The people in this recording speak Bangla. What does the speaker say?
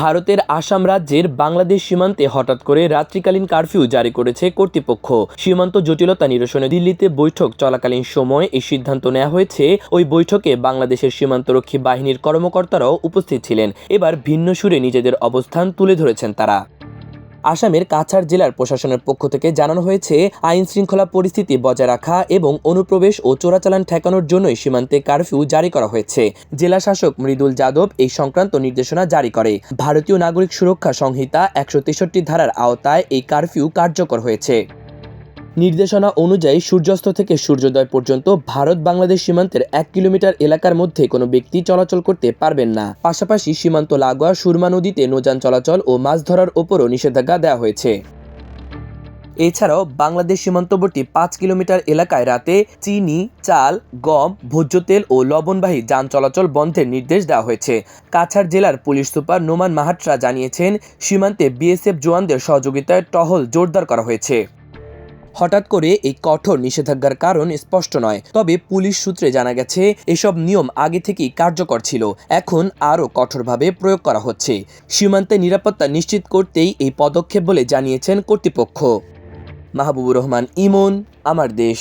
ভারতের আসাম রাজ্যের বাংলাদেশ সীমান্তে হঠাৎ করে রাত্রিকালীন কারফিউ জারি করেছে কর্তৃপক্ষ। সীমান্ত জটিলতা নিরসনে দিল্লিতে বৈঠক চলাকালীন সময় এই সিদ্ধান্ত নেওয়া হয়েছে। ওই বৈঠকে বাংলাদেশের সীমান্তরক্ষী বাহিনীর কর্মকর্তারাও উপস্থিত ছিলেন। এবার ভিন্ন সুরে নিজেদের অবস্থান তুলে ধরেছেন তারা। আসামের কাছাড় জেলার প্রশাসনের পক্ষ থেকে জানানো হয়েছে, আইন শৃঙ্খলা পরিস্থিতি বজায় রাখা এবং অনুপ্রবেশ ও চোরাচালান ঠেকানোর জন্যই সীমান্তে কারফিউ জারি করা হয়েছে। জেলা শাসক মৃদুল যাদব এই সংক্রান্ত নির্দেশনা জারি করে। ভারতীয় নাগরিক সুরক্ষা সংহিতা একশো তেষট্টি ধারার আওতায় এই কারফিউ কার্যকর হয়েছে। নির্দেশনা অনুযায়ী সূর্যাস্ত থেকে সূর্যোদয় পর্যন্ত ভারত বাংলাদেশ সীমান্তের এক কিলোমিটার এলাকার মধ্যে কোনো ব্যক্তি চলাচল করতে পারবেন না। পাশাপাশি সীমান্ত লাগোয়া সুরমা নদীতে নৌযান চলাচল ও মাছ ধরার ওপরও নিষেধাজ্ঞা দেওয়া হয়েছে। এছাড়াও বাংলাদেশ সীমান্তবর্তী পাঁচ কিলোমিটার এলাকায় রাতে চিনি, চাল, গম, ভোজ্য তেল ও লবণবাহী যান চলাচল বন্ধের নির্দেশ দেওয়া হয়েছে। কাছাড় জেলার পুলিশ সুপার নোমান মাহাট্রা জানিয়েছেন, সীমান্তে বিএসএফ জওয়ানদের সহযোগিতায় টহল জোরদার করা হয়েছে। হঠাৎ করে এই কঠোর নিষেধাজ্ঞার কারণ স্পষ্ট নয়। তবে পুলিশ সূত্রে জানা গেছে, এসব নিয়ম আগে থেকেই কার্যকর ছিল। এখন আরও কঠোরভাবে প্রয়োগ করা হচ্ছে। সীমান্তে নিরাপত্তা নিশ্চিত করতেই এই পদক্ষেপ বলে জানিয়েছেন কর্তৃপক্ষ। মাহবুবুর রহমান, ইমন, আমার দেশ।